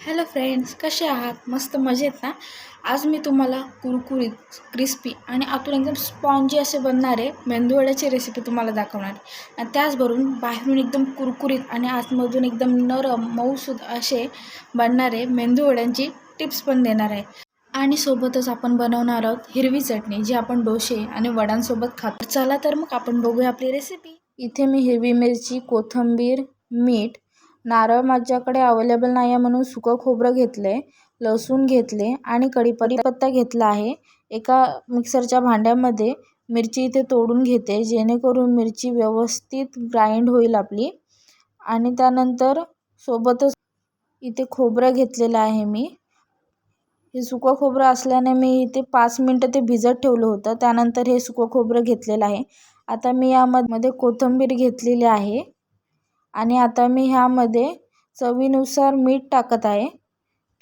Hello friends कसे आहात? मस्त मजेत ना? आज मी तुम्हाला कुरकुरीत क्रिस्पी आणि आतून एकदम स्पॉन्जी असे बनणारे मेंदूवड्याची रेसिपी तुम्हाला दाखवणार आहे. आणि त्याचबरोबर बाहेरून एकदम कुरकुरीत आणि आतमधून एकदम नरम मऊसूद असे बनणारे मेंदूवड्यांची टिप्स पण देणार आहे. आणि सोबतच आपण बनवणार आहोत हिरवी चटणी जी आपण डोसे आणि वडांसोबत खातो. चला तर मग आपण बघूया आपली रेसिपी इथे मी हिरवी मिरची कोथिंबीर मीठ नारळ माझ्याकडे अवेलेबल नाही आहे म्हणून सुकं खोबरं घेतलं आहे लसूण घेतले आणि कढीपत्ता घेतला आहे. एका मिक्सरच्या भांड्यामध्ये मिरची इथे तोडून घेते जेणेकरून मिरची व्यवस्थित ग्राइंड होईल आपली. आणि त्यानंतर सोबतच इथे खोबरं घेतलेलं आहे मी. हे सुकं खोबरं असल्याने मी इथे पाच मिनटं ते भिजत ठेवलं होतं. त्यानंतर हे सुकं खोबरं घेतलेलं आहे. आता मी यामध्ये कोथिंबीर घेतलेली आहे. आणि आता मी ह्यामध्ये चवीनुसार मीठ टाकत आहे.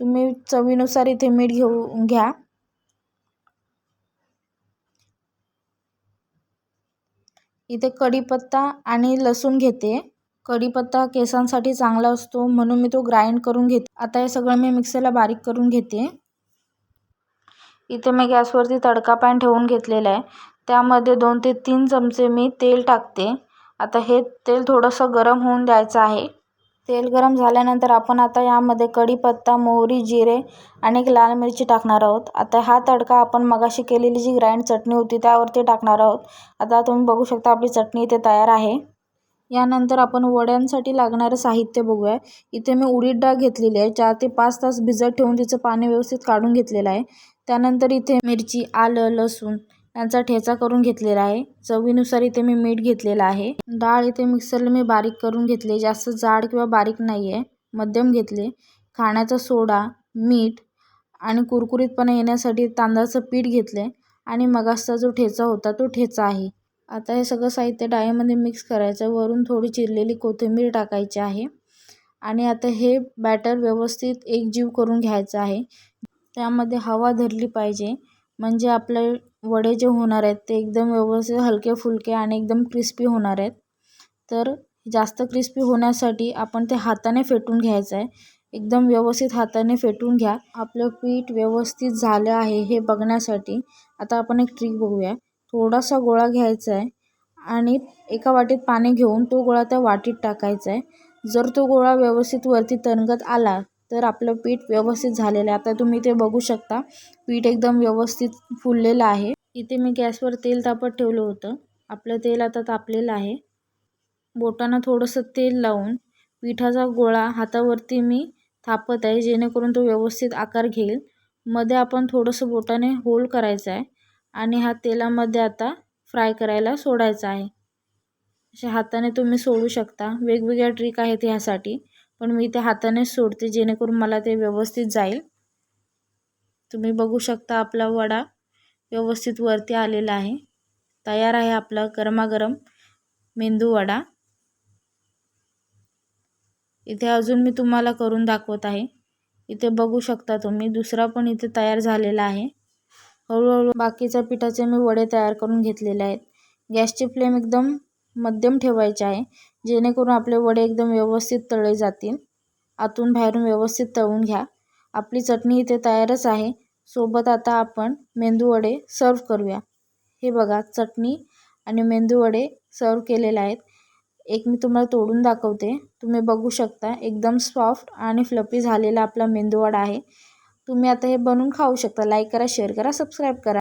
तुम्ही चवीनुसार इथे मीठ घेऊ घ्या. इथे कढीपत्ता आणि लसूण घेते. कढीपत्ता केसांसाठी चांगला असतो म्हणून मी तो ग्राइंड करून घेते. आता हे सगळं मी मिक्सरला बारीक करून घेते. इथे मी गॅसवरती तडका पॅन ठेवून घेतलेला आहे. त्यामध्ये दोन ते तीन चमचे मी तेल टाकते. आता हे तेल थोडंसं गरम होऊन द्यायचं आहे. तेल गरम झाल्यानंतर आपण आता यामध्ये कढीपत्ता मोहरी जिरे आणि एक लाल मिरची टाकणार आहोत. आता हा तडका आपण मगाशी केलेली जी ग्राइंड चटणी होती त्यावरती टाकणार आहोत. आता तुम्ही बघू शकता आपली चटणी इथे तयार आहे. यानंतर आपण वड्यांसाठी लागणारं साहित्य बघूया. इथे मी उडीद डाळ घेतलेली आहे. चार ते पाच तास भिजत ठेवून तिचं पाणी व्यवस्थित काढून घेतलेलं आहे. त्यानंतर इथे मिरची आलं लसूण यांचा ठेचा करून घेतलेला आहे. चवीनुसार इथे मी मीठ घेतलेलं आहे. डाळ इथे मिक्सरला मी बारीक करून घेतले. जास्त जाड किंवा बारीक नाही आहे मध्यम घेतले. खाण्याचा सोडा मीठ आणि कुरकुरीतपणा येण्यासाठी तांदळाचं पीठ घेतले आणि मगासचा जो ठेचा होता तो ठेचा आहे. आता हे सगळं साहित्य डाळीमध्ये मिक्स करायचं. वरून थोडी चिरलेली कोथिंबीर टाकायची आहे. आणि आता हे बॅटर व्यवस्थित एकजीव करून घ्यायचं आहे. त्यामध्ये हवा धरली पाहिजे. म्हणजे आपलं वडे जे होणार आहेत ते एकदम व्यवस्थित हलके फुलके आणि एकदम क्रिस्पी होणार आहेत. तर जास्त क्रिस्पी होण्यासाठी आपण ते हाताने फेटून घ्यायचं आहे. एकदम व्यवस्थित हाताने फेटून घ्या. आपलं पीठ व्यवस्थित झालं आहे हे बघण्यासाठी आता आपण एक ट्रिक बघूया. थोडासा गोळा घ्यायचा आहे आणि एका वाटीत पाणी घेऊन तो गोळा त्या वाटीत टाकायचा आहे. जर तो गोळा व्यवस्थित वरती तरंगत आला तर आपलं पीठ व्यवस्थित झालेलं आहे. आता तुम्ही ते बघू शकता. पीठ एकदम व्यवस्थित फुललेलं आहे. इथे मी गॅसवर तेल तापत ठेवलं होतं. आपलं तेल आता तापलेलं आहे. बोटानं थोडंसं तेल लावून पिठाचा गोळा हातावरती मी थापत आहे जेणेकरून तो व्यवस्थित आकार घेईल. मध्ये आपण थोडंसं बोटाने होल करायचं आहे आणि हा तेलामध्ये आता फ्राय करायला सोडायचा आहे. अशा हाताने तुम्ही सोडू शकता. वेगवेगळ्या ट्रिक आहेत ह्यासाठी. पण मी ते हातानेच सोडते जेणेकरून मला ते व्यवस्थित जाईल. तुम्ही बघू शकता आपला वडा व्यवस्थित वरती आलेला आहे. तयार आहे आपला गरमागरम मेंदू वडा. इथे अजून मी तुम्हाला करून दाखवत आहे. इथे बघू शकता तुम्ही दुसरा पण इथे तयार झालेला आहे. हळूहळू बाकीच्या पिठाचे मी वडे तयार करून घेतलेले आहेत. गॅसची फ्लेम एकदम मध्यम ठेवायचे आहे. जेणेकरून आपले वडे एकदम व्यवस्थित तळले जातील. आतून बाहेरून व्यवस्थित तळून घ्या. आपली चटणी इथे तयारच आहे. सोबत आता आपण मेंदूवडे सर्व करूया. हे बघा चटणी आणि मेंदूवडे सर्व केलेले आहेत. एक मी तुम्हाला तोडून दाखवते. तुम्ही बघू शकता एकदम सॉफ्ट आणि फ्लपी झालेला आपला मेंदूवडा आहे. तुम्ही आता हे बनवून खाऊ शकता. लाईक करा शेअर करा सबस्क्राईब करा.